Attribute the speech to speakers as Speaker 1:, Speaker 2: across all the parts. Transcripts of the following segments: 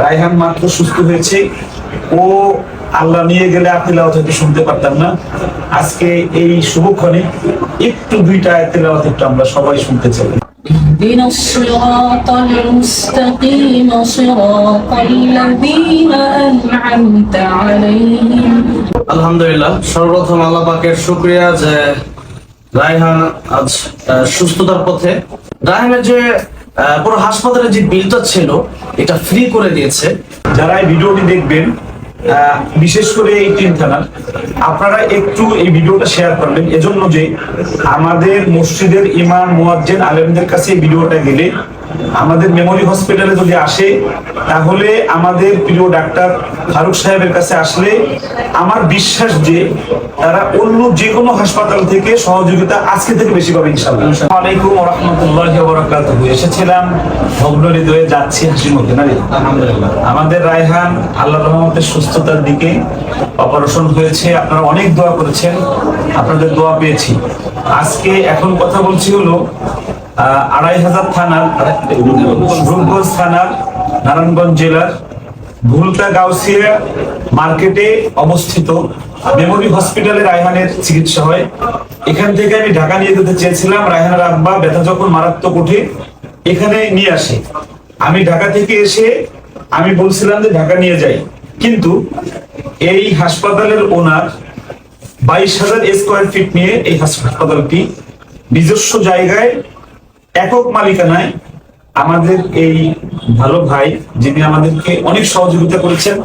Speaker 1: রায়হান মাত্র সুস্থ হয়েছে ও আল্লাহ নিয়ে গেলে তেলাওয়াত হয়তো শুনতে পারতাম না আজকে এই শুভক্ষণে একটু দুইটা আয়াত তেলাওয়াত একটু আমরা সবাই শুনতে চাই
Speaker 2: اهدنا الصراط المستقيم صراط الذين أنعمت عليهم
Speaker 3: আলহামদুলিল্লাহ সর্বপ্রথম আল্লাহ পাকের শুক্রিয়া যে রায়হান আজ আহ, সুস্থতার পথে রায়হানের যে আহ, পুরো হাসপাতালের যে বিলটা ছিল এটা ফ্রি করে দিয়েছে।
Speaker 1: যারা এই ভিডিওটি দেখবেন বিশেষ করে এই তিন থানার আপনারা একটু এই ভিডিওটা শেয়ার করবেন। এজন্য যে আমাদের মসজিদের ইমাম মুয়াজ্জেন আলেমদের কাছে এই ভিডিওটা গেলে আমাদের মেমোরি হসপিটালে যদি আসে তাহলে আমাদের প্রিয় ডাক্তার ফারুক সাহেবের কাছে আসলে আমার বিশ্বাস যে তারা অন্য যে কোনো হাসপাতাল থেকে সহযোগিতা আজকে থেকে বেশি পাবে ইনশাআল্লাহ। আসসালামু আলাইকুম ওয়া রাহমাতুল্লাহি এসেছিলাম। ভগ্ন হৃদয়ে যাচ্ছি হাসি মুখে না আলহামদুলিল্লাহ। আমাদের রায়হান আল্লাহর রহমতের সুস্থতার দিকে অপারেশন হয়েছে। আপনারা অনেক দোয়া করেছেন। আপনাদের দোয়া পেয়েছি। আজকে এখন কথা বলছি হলো আড়াই হাজার থানার রূপগঞ্জ থানার নারায়ণগঞ্জ জেলার ভুলতা গাউসিয়া মার্কেটে অবস্থিত মেমোরি হসপিটালে রায়হানের চিকিৎসা হয়। এখান থেকে আমি ঢাকা নিয়ে যেতে চেয়েছিলাম। রায়হানের আব্বা ব্যথা যখন মারাত্মক উঠে এখানে নিয়ে আসে। আমি ঢাকা থেকে এসে আমি বলছিলাম যে ঢাকা নিয়ে যাই। কিন্তু এই হাসপাতালের ওনার বাইশ হাজার স্কোয়ার ফিট নিয়ে এই হাসপাতালটি নিজস্ব জায়গায় একক মালিকানায় আমাদের এই ভালো ভাই, যিনি আমাদেরকে অনেক সহযোগিতা করেছেন,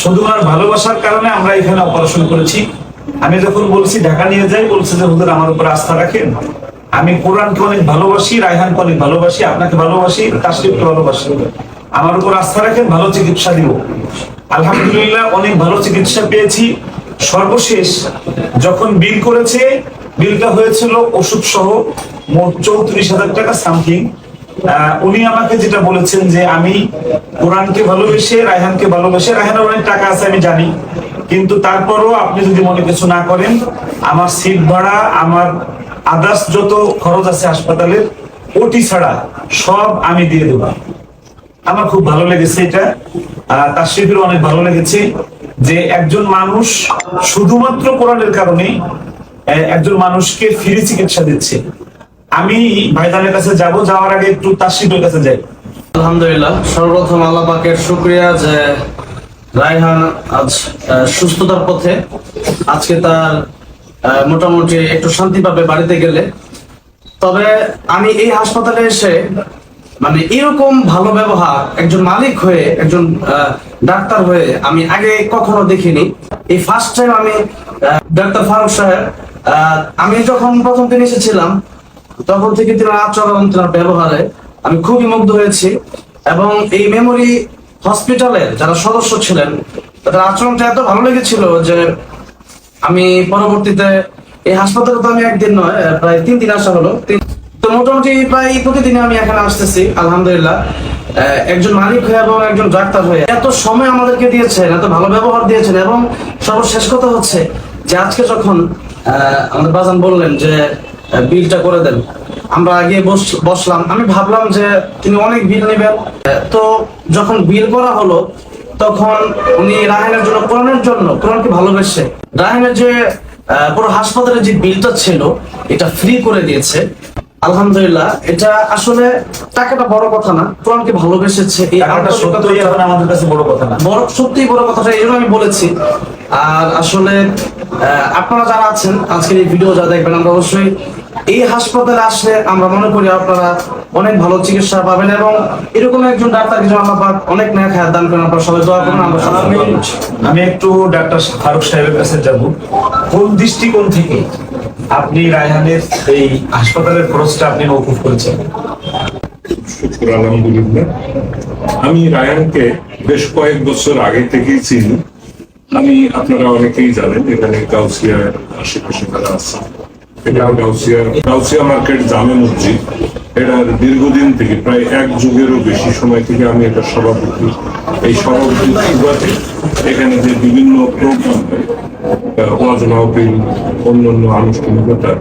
Speaker 1: শুধু ওনার ভালোবাসার কারণে আমরা এখানে অপারেশন করেছি। আমি যখন বলছি ঢাকা নিয়ে যাই, বলছে যে, হুজুর, আমার উপর আস্থা রাখেন। আমি কোরআনকে অনেক ভালোবাসি, রায়হানকে অনেক ভালোবাসি, আপনাকে ভালোবাসি, তাসরিফকে ভালোবাসি। আমার উপর আস্থা রাখেন, ভালো চিকিৎসা দিব। আলহামদুলিল্লাহ, অনেক ভালো চিকিৎসা পেয়েছি। সর্বশেষ, যখন বিল করেছে বিলটা হয়েছিল ওষুধ সহ মোট চৌত্রিশ হাজার টাকা সামথিং। উনি আমাকে যেটা বলেছেন যে আমি কোরআনকে ভালোবেসে, রায়হানকে ভালোবেসে, রায়হানের অনেক টাকা আছে, আমি জানি। কিন্তু তারপরও আপনি যদি মনে কিছু না করেন, আমার সিট ভাড়া, আমার আদার্স যত খরচ আছে হাসপাতালের, ওটি ছাড়া সব আমি দিয়ে দেবো। আমার খুব ভালো লেগেছে এটা। তার শিবির অনেক ভালো লেগেছে যে একজন মানুষ শুধুমাত্র কোরআনের কারণে একজন মানুষকে ফ্রি চিকিৎসা দিচ্ছে। আমি ভাইদানের কাছে যাব, যাওয়ার আগে একটু শিবিরের কাছে যাই।
Speaker 3: আলহামদুলিল্লাহ, সর্বপ্রথম আল্লাহ পাকের শুক্রিয়া যে রায়হান আজ সুস্থতার পথে আজকে তার মোটামুটি একটু শান্তি পাবে বাড়িতে গেলে। তবে আমি এই হাসপাতালে এসে মানে এরকম ভালো ব্যবহার, একজন মালিক হয়ে, একজন ডাক্তার হয়ে আমি আগে কখনো দেখিনি। এই ফার্স্ট টাইম আমি ডাক্তার ফারুক সাহেব আমি যখন প্রথম দিন এসেছিলাম তখন থেকে তিনার আচরণ তিনার ব্যবহারে আমি খুবই মুগ্ধ হয়েছি এবং এই মেমোরি হসপিটালের যারা সদস্য ছিলেন, তাদের আচরণটা এত ভালো লেগেছিল যে আমি পরবর্তীতে এই হাসপাতালে তো আমি একদিন নয় প্রায় তিন দিন আসা হলো। তো মোটামুটি প্রায় প্রতিদিনে আমি এখানে আসতেছি, আলহামদুলিল্লাহ। একজন মালিক হয়ে এবং একজন ডাক্তার হয়ে এত সময় আমাদেরকে দিয়েছেন, এত ভালো ব্যবহার দিয়েছেন এবং সর্বশেষ কথা হচ্ছে যে আজকে যখন আমাদের বাজান বললেন যে বিলটা করে দেন। আমরা আগে বসলাম। আমি ভাবলাম যে তিনি অনেক বিল নেবেন। তো যখন বিল করা হলো তখন উনি রাহেনের জন্য কোরআনের জন্য কোরআনকে ভালোবেসে রাহেনের যে পুরো হাসপাতালের যে বিলটা ছিল এটা ফ্রি করে দিয়েছে। আলহামদুলিল্লাহ এটা আসলে টাকাটা বড় কথা না। কোরআনকে ভালোবেসেছে এই
Speaker 1: টাকাটা এখন আমাদের কাছে বড় কথা না।
Speaker 3: বড় সত্যি বড় কথাটা এই জন্য আমি বলেছি। আর আসলে আপনারা যারা আছেন আজকের এই ভিডিও যারা দেখবেন আমরা অবশ্যই এই হাসপাতালে আসলে আমরা মনে করি আপনারা অনেক ভালো চিকিৎসা পাবেন এবং এরকম একজন ডাক্তার কিছু আল্লাহ পাক অনেক ন্যায় খায়াত দান করেন। আপনারা সবাই দোয়া করুন আমরা সবাই
Speaker 1: আমি আমি একটু ডাক্তার ফারুক সাহেবের কাছে যাব। কোন দৃষ্টিকোণ থেকে আপনি রায়হানের এই হাসপাতালের খরচটা আপনি মৌকুফ করেছেন?
Speaker 4: শুক্র আলহামদুলিল্লাহ। আমি রায়ানকে বেশ কয়েক বছর আগে থেকেই চিনি। আমি আপনারা অনেকেই জানেন এখানে গাউসিয়া আশেপাশে যারা আছে গাউসিয়া মার্কেট জামে মসজিদ। এটার দীর্ঘদিন থেকে, প্রায় এক যুগেরও বেশি সময় থেকে আমি এটা সভাপতি। এই সভাপতি এখানে যে বিভিন্ন প্রোগ্রাম ওয়াজ মাহফিল, অন্যান্য আনুষ্ঠানিকতা,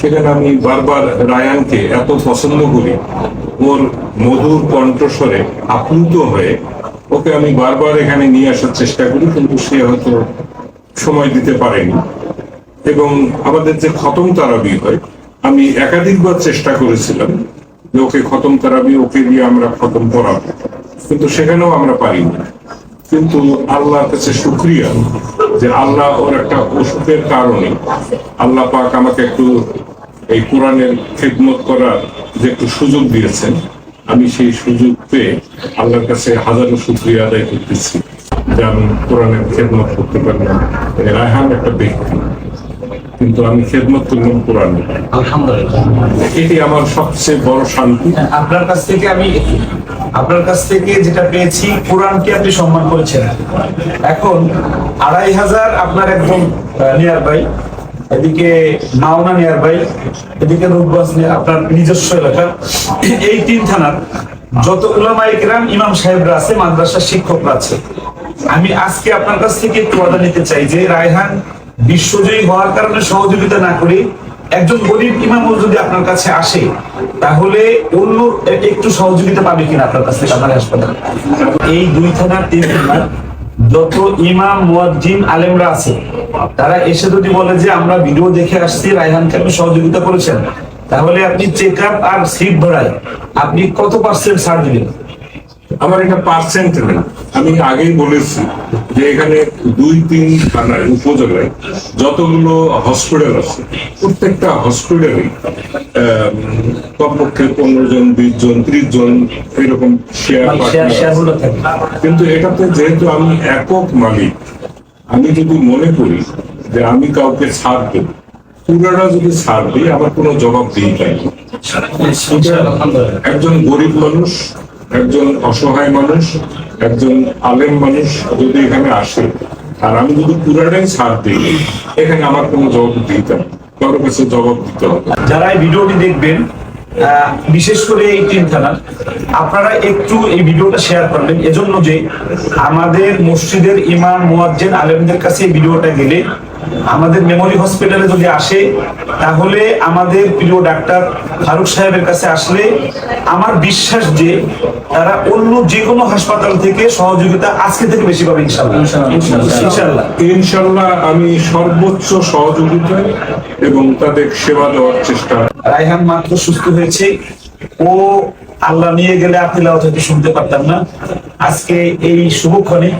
Speaker 4: সেখানে আমি বারবার রায়ানকে এত পছন্দ করি, ওর মধুর কণ্ঠস্বরে আপ্লুত হয়ে ওকে আমি বারবার এখানে নিয়ে আসার চেষ্টা করি, কিন্তু সে হয়তো সময় দিতে পারেনি। এবং আমাদের যে খতম তারাবি হয়, আমি একাধিকবার চেষ্টা করেছিলাম যে ওকে খতম তারাবি, ওকে দিয়ে আমরা খতম করাবো। কিন্তু সেখানেও আমরা পারিনি। কিন্তু আল্লাহর কাছে শুক্রিয়া যে আল্লাহ ওর একটা অসুখের কারণে আল্লাহ পাক আমাকে একটু এই কোরআনের খেদমত করার যে একটু সুযোগ দিয়েছেন। আমি সেই সুযোগ পেয়ে আল্লাহর কাছে হাজারো শুক্রিয়া আদায় করতেছি যে আমি কোরআনের খেদমত করতে পারলাম। রায়হান একটা ব্যক্তি কিন্তু আমি খেদমত করলাম কোরআনে।
Speaker 3: আলহামদুলিল্লাহ।
Speaker 4: এটি আমার সবচেয়ে বড় শান্তি।
Speaker 1: আপনার কাছ থেকে আমি আপনার কাছ থেকে যেটা পেয়েছি কোরআনকে আপনি সম্মান করেছেন। এখন আড়াই হাজার আপনার একদম নিয়ার বাই এদিকে মাওনা নিয়ার বাই এদিকে near- আপনার নিজস্ব এলাকা। এই তিন থানার যত উলামা ইকরাম ইমাম সাহেবরা আছে, মাদ্রাসার শিক্ষকরা আছে। আমি আজকে আপনার কাছ থেকে একটু অর্ডার নিতে চাই যে, রায়হান বিশ্বজয়ী হওয়ার কারণে সহযোগিতা না করে একজন গরিব ইমামও যদি আপনার কাছে আসে, তাহলে অন্য একটু সহযোগিতা পাবে কিনা আপনার কাছ থেকে আমার হাসপাতাল? এই দুই থানার তিন থানার যত ইমাম, মুয়াজ্জিন, আলেমরা আছে তারা এসে যদি বলে যে আমরা ভিডিও দেখে আসছি রায়হানকে আপনি সহযোগিতা করেছেন তাহলে আপনি চেক আপ আর সিট ধরায় আপনি কত পার্সেন্ট ছাড় দিবেন?
Speaker 4: আমার এটা পার্সেন্ট নেই আমি আগেই বলেছি যে এখানে দুই তিন থানায় উপজেলায় যতগুলো হসপিটাল আছে প্রত্যেকটা হসপিটালে কমপক্ষে পনেরো জন বিশ জন ত্রিশ জন এরকম শেয়ার
Speaker 1: থাকে।
Speaker 4: কিন্তু এটাতে যেহেতু আমি একক মালিক আমি যদি মনে করি যে আমি কাউকে ছাড় দেব পুরাটা যদি ছাড় দিই আমার কোনো জবাব দিই নাই একজন গরিব মানুষ, একজন অসহায় মানুষ, একজন আলেম মানুষ যদি এখানে আসে, আর আমি যদি পুরাটাই ছাড় দিই, এখানে আমার কোনো জবাব দিতে হবে কারোর কাছে জবাব দিতে হবে
Speaker 1: যারা এই ভিডিওটি দেখবেন বিশেষ করে এই তিন আপনারা একটু এই ভিডিওটা শেয়ার করবেন। এজন্য যে আমাদের মসজিদের ইমাম, মোয়াজ্জেন, আলেমদের কাছে এই ভিডিওটা গেলে আমাদের মেমোরি হসপিটালে যদি আসে তাহলে আমাদের প্রিয় ডাক্তার ফারুক সাহেবের কাছে আসলে আমার বিশ্বাস যে তারা অন্য যে কোনো হাসপাতাল থেকে সহযোগিতা আজকে থেকে বেশি পাবে ইনশাল্লাহ ইনশাল্লাহ
Speaker 4: ইনশাল্লাহ আমি সর্বোচ্চ সহযোগিতা এবং তাদের সেবা দেওয়ার চেষ্টা
Speaker 1: রায়হান মাত্র সুস্থ হয়েছে। ও আল্লাহ নিয়ে গেলে তেলাওয়াত হয়তো শুনতে পারতাম না। আজকে এই শুভক্ষণে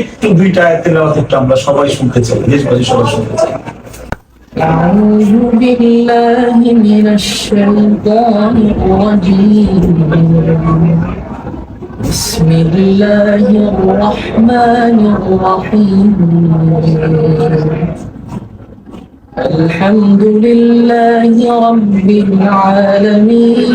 Speaker 1: একটু দুইটা তেলাওয়াত একটু আমরা সবাই শুনতে চাই দেশবাসী সবাই শুনতে চাই
Speaker 2: أعوذ بالله من الشيطان الرجيم بسم الله الرحمن الرحيم الحمد لله رب العالمين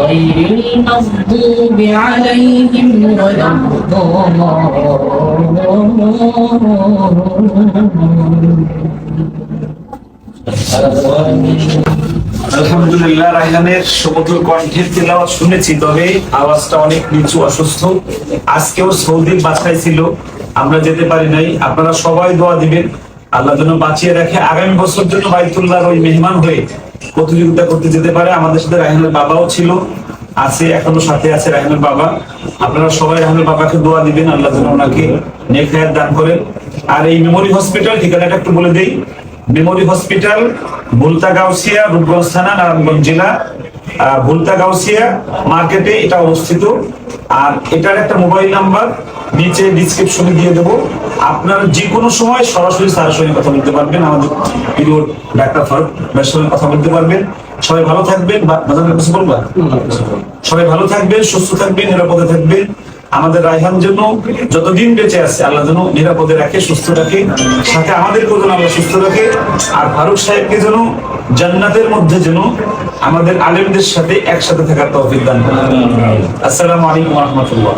Speaker 2: غير المغضوب عليهم ولا الضالين
Speaker 1: আলহামদুলিল্লাহ রায়হানের সমুদ্র কণ্ঠের তেলাওয়াত শুনেছি তবে আওয়াজটা অনেক নিচু অসুস্থ আজকেও সৌদির বাছাই ছিল আমরা যেতে পারি নাই আপনারা সবাই দোয়া দিবেন আল্লাহ যেন বাঁচিয়ে রাখে আগামী বছর জন্য বাইতুল্লাহর ওই মেহমান হয়ে প্রতিযোগিতা করতে যেতে পারে। আমাদের সাথে রাহিনের বাবাও ছিল। আছে, এখনও সাথে আছে রাহিনের বাবা। আপনারা সবাই রাহিনের বাবাকে দোয়া দিবেন। আল্লাহ ওনাকে নেক দান করেন। আর এই মেমোরি হসপিটাল ঠিকানাটা একটু বলে দেই। মেমোরি হসপিটাল ভুলতা গাউসিয়া রূপগঞ্জ থানা নারায়ণগঞ্জ জেলা। ভুলতা গাউসিয়া মার্কেটে এটা অবস্থিত। আর এটার একটা মোবাইল নাম্বার নিচে ডিসক্রিপশনে দিয়ে দেবো। আপনারা যে কোনো সময় সরাসরি স্যারের সঙ্গে কথা বলতে পারবেন। আমাদের প্রিয় ডাক্তার ফারুক ভাইয়ের সঙ্গে কথা বলতে পারবেন। সবাই ভালো থাকবেন। বা- বাজারের কিছু বলবা। সবাই ভালো থাকবেন সুস্থ থাকবেন নিরাপদে থাকবেন। আমাদের রায়হান জন্য যতদিন বেঁচে আছে আল্লাহ যেন নিরাপদে রাখে সুস্থ রাখে সাথে আমাদেরকেও যেন আল্লাহ সুস্থ রাখে আর ফারুক সাহেবকে যেন জান্নাতের মধ্যে যেন আমাদের আলেমদের সাথে একসাথে থাকার তৌফিক দান আসসালামু আলাইকুম রহমতুল্লাহ।